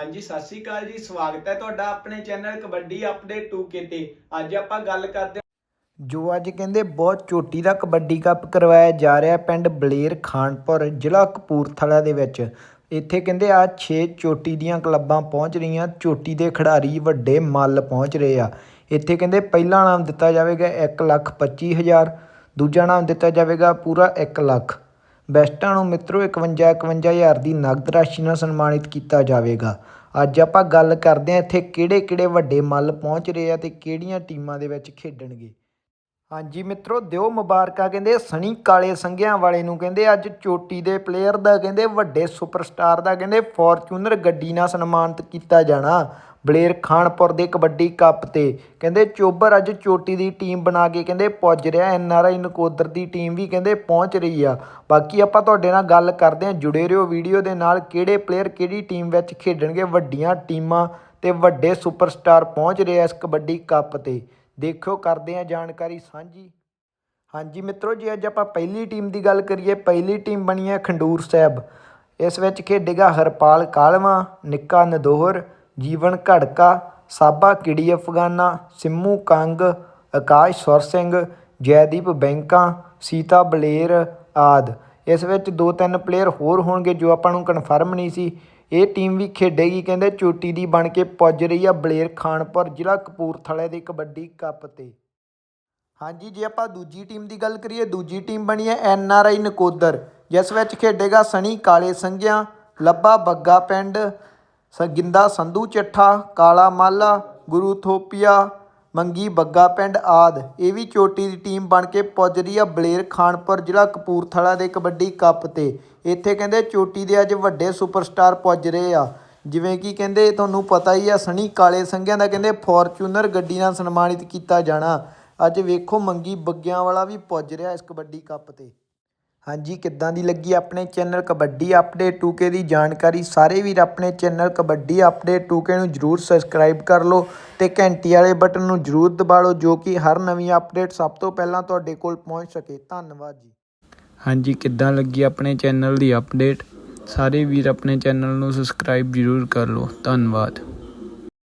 ਹਾਂਜੀ, ਸਤਿ ਸ਼੍ਰੀ ਅਕਾਲ ਜੀ। ਸਵਾਗਤ ਹੈ ਤੁਹਾਡਾ ਆਪਣੇ ਚੈਨਲ ਕਬੱਡੀ ਅਪਡੇਟ 2K ਤੇ। ਅੱਜ ਆਪਾਂ ਗੱਲ ਕਰਦੇ ਜੋ ਅੱਜ ਕਹਿੰਦੇ ਬਹੁਤ ਚੋਟੀ ਦਾ ਕਬੱਡੀ ਕੱਪ ਕਰਵਾਇਆ ਜਾ ਰਿਹਾ ਪਿੰਡ ਬਲੇਰ ਖਾਨਪੁਰ, ਜ਼ਿਲ੍ਹਾ ਕਪੂਰਥਲਾ ਦੇ ਵਿੱਚ। ਇੱਥੇ ਕਹਿੰਦੇ ਆ 6 ਚੋਟੀ ਦੀਆਂ ਕਲੱਬਾਂ ਪਹੁੰਚ ਰਹੀਆਂ। ਚੋਟੀ ਦੇ ਖਿਡਾਰੀ ਵੱਡੇ ਮੱਲ ਪਹੁੰਚ ਰਹੇ ਆ। ਇੱਥੇ ਕਹਿੰਦੇ ਪਹਿਲਾ ਨਾਮ ਦਿੱਤਾ ਜਾਵੇਗਾ 1 ਲੱਖ 25 ਹਜ਼ਾਰ, ਦੂਜਾ ਨਾਮ ਦਿੱਤਾ ਜਾਵੇਗਾ ਪੂਰਾ 1 ਲੱਖ। ਬੈਸਟਾਂ ਨੂੰ ਮਿੱਤਰੋ 51 51 ਹਜ਼ਾਰ ਦੀ ਨਗਦ ਰਾਸ਼ੀ ਨਾਲ ਸਨਮਾਨਿਤ ਕੀਤਾ ਜਾਵੇਗਾ। ਅੱਜ ਆਪਾਂ ਗੱਲ ਕਰਦੇ ਹਾਂ ਇੱਥੇ ਕਿਹੜੇ ਕਿਹੜੇ ਵੱਡੇ ਮੱਲ ਪਹੁੰਚ ਰਹੇ ਆ ਤੇ ਕਿਹੜੀਆਂ ਟੀਮਾਂ ਦੇ ਵਿੱਚ ਖੇਡਣਗੇ। ਹਾਂਜੀ ਮਿੱਤਰੋ, ਦਿਓ ਮੁਬਾਰਕਾਂ ਕਹਿੰਦੇ ਸਣੀ ਕਾਲੇ ਸੰਘਿਆਂ ਵਾਲੇ ਨੂੰ ਕਹਿੰਦੇ ਅੱਜ ਚੋਟੀ ਦੇ ਪਲੇਅਰ ਦਾ ਕਹਿੰਦੇ ਵੱਡੇ ਸੁਪਰਸਟਾਰ ਦਾ ਕਹਿੰਦੇ ਫੋਰਚੂਨਰ ਗੱਡੀ ਨਾਲ ਸਨਮਾਨਿਤ ਕੀਤਾ ਜਾਣਾ। ਬਲੇਰ ਖਾਨਪੁਰ ਦੇ ਕਬੱਡੀ ਕੱਪ ਤੇ। ਕਹਿੰਦੇ ਚੋਬਰ ਅੱਜ ਚੋਟੀ ਦੀ ਟੀਮ ਬਣਾ ਕੇ ਕਹਿੰਦੇ ਪੁੱਜ ਰਿਹਾ, ਐਨ ਆਰ ਆਈ ਨਕੋਦਰ ਦੀ ਟੀਮ ਵੀ ਕਹਿੰਦੇ ਪਹੁੰਚ ਰਹੀ ਆ। ਬਾਕੀ ਆਪਾਂ ਤੁਹਾਡੇ ਨਾਲ ਗੱਲ ਕਰਦੇ ਹਾਂ, ਜੁੜੇ ਰਹੋ ਵੀਡੀਓ ਦੇ ਨਾਲ, ਕਿਹੜੇ ਪਲੇਅਰ ਕਿਹੜੀ ਟੀਮ ਵਿੱਚ ਖੇਡਣਗੇ, ਵੱਡੀਆਂ ਟੀਮਾਂ ਤੇ ਵੱਡੇ ਸੁਪਰਸਟਾਰ ਪਹੁੰਚ ਰਹੇ ਆ ਇਸ ਕਬੱਡੀ ਕੱਪ ਤੇ। ਦੇਖਿਓ, ਕਰਦੇ ਆ ਜਾਣਕਾਰੀ ਸਾਂਝੀ। ਹਾਂਜੀ ਮਿੱਤਰੋ, ਜੀ ਅੱਜ ਆਪਾਂ ਪਹਿਲੀ ਟੀਮ ਦੀ ਗੱਲ ਕਰੀਏ, ਪਹਿਲੀ ਟੀਮ ਬਣੀ ਹੈ ਖੰਡੂਰ ਸਾਹਿਬ। ਇਸ ਵਿੱਚ ਖੇਡੇਗਾ ਹਰਪਾਲ ਕਾਲਵਾ, ਨਿੱਕਾ ਨਦੋਹਰ ਜੀਵਨ ਘੜਕਾ, ਸਾਬਾ ਕਿੜੀ ਅਫਗਾਨਾ, ਸਿੰਮੂ ਕੰਗ, ਆਕਾਸ਼ ਸੁਰ ਸਿੰਘ, ਜੈਦੀਪ ਬੈਂਕਾ, ਸੀਤਾ ਬਲੇਰ ਆਦਿ। ਇਸ ਵਿੱਚ ਦੋ ਤਿੰਨ ਪਲੇਅਰ ਹੋਰ ਹੋਣਗੇ ਜੋ ਆਪਾਂ ਨੂੰ ਕਨਫਰਮ ਨਹੀਂ ਸੀ। ਇਹ ਟੀਮ ਵੀ ਖੇਡੇਗੀ, ਕਹਿੰਦੇ ਚੋਟੀ ਦੀ ਬਣ ਕੇ ਪੁੱਜ ਰਹੀ ਆ ਬਲੇਰ ਖਾਨਪੁਰ, ਜ਼ਿਲ੍ਹਾ ਕਪੂਰਥਲੇ ਦੇ ਕਬੱਡੀ ਕੱਪ ਤੇ। ਹਾਂਜੀ, ਜੇ ਆਪਾਂ ਦੂਜੀ ਟੀਮ ਦੀ ਗੱਲ ਕਰੀਏ, ਦੂਜੀ ਟੀਮ ਬਣੀ ਹੈ ਐਨ ਆਰ ਆਈ ਨਕੋਦਰ। ਜਿਸ ਵਿੱਚ ਖੇਡੇਗਾ ਸਣੀ ਕਾਲੇ ਸੰਘਿਆਂ, ਲੱਭਾ ਬੱਗਾ ਪਿੰਡ ਸਗਿੰਦਾ ਸੰਧੂ ਚੱਠਾ, ਕਾਲਾ ਮਾਲਾ, ਗੁਰੂ ਥੋਪੀਆ, ਮੰਗੀ ਬੱਗਾ ਪਿੰਡ ਆਦ। ਇਹ ਵੀ ਚੋਟੀ ਦੀ ਟੀਮ ਬਣ ਕੇ ਪੁੱਜ ਰਹੀ ਆ ਬਲੇਰ ਖਾਨਪੁਰ ਜ਼ਿਲ੍ਹਾ ਕਪੂਰਥਲਾ ਦੇ ਕਬੱਡੀ ਕੱਪ ਤੇ। ਇੱਥੇ ਕਹਿੰਦੇ ਚੋਟੀ ਦੇ ਅੱਜ ਵੱਡੇ ਸੁਪਰਸਟਾਰ ਪੁੱਜ ਰਹੇ ਆ। ਜਿਵੇਂ ਕਿ ਕਹਿੰਦੇ ਤੁਹਾਨੂੰ ਪਤਾ ਹੀ ਆ ਸਣੀ ਕਾਲੇ ਸੰਘਿਆਂ ਦਾ ਕਹਿੰਦੇ ਫੋਰਚੂਨਰ ਗੱਡੀ ਨਾਲ ਸਨਮਾਨਿਤ ਕੀਤਾ ਜਾਣਾ। ਅੱਜ ਵੇਖੋ ਮੰਗੀ ਬੱਗਿਆਂ ਵਾਲਾ ਵੀ ਪੁੱਜ ਰਿਹਾ ਇਸ ਕਬੱਡੀ ਕੱਪ ਤੇ। ਹਾਂਜੀ, ਕਿੱਦਾਂ ਦੀ ਲੱਗੀ ਆਪਣੇ ਚੈਨਲ ਕਬੱਡੀ ਅਪਡੇਟ? 2K ਦੀ ਜਾਣਕਾਰੀ ਸਾਰੇ ਵੀਰ ਆਪਣੇ ਚੈਨਲ ਕਬੱਡੀ ਅਪਡੇਟ 2K ਨੂੰ ਜਰੂਰ ਸਬਸਕ੍ਰਾਈਬ ਕਰ ਲਓ ਤੇ ਘੰਟੀ ਵਾਲੇ ਬਟਨ ਨੂੰ ਜਰੂਰ ਦਬਾ ਲਓ ਜੋ ਕਿ ਹਰ ਨਵੀਂ ਅਪਡੇਟ ਸਭ ਤੋਂ ਪਹਿਲਾਂ ਤੁਹਾਡੇ ਕੋਲ ਪਹੁੰਚ ਸਕੇ। ਧੰਨਵਾਦ ਜੀ। ਹਾਂਜੀ, ਕਿੱਦਾਂ ਲੱਗੀ ਆਪਣੇ ਚੈਨਲ ਦੀ ਅਪਡੇਟ? ਸਾਰੇ ਵੀਰ ਆਪਣੇ ਚੈਨਲ ਨੂੰ ਸਬਸਕ੍ਰਾਈਬ ਜ਼ਰੂਰ ਕਰ ਲਓ। ਧੰਨਵਾਦ।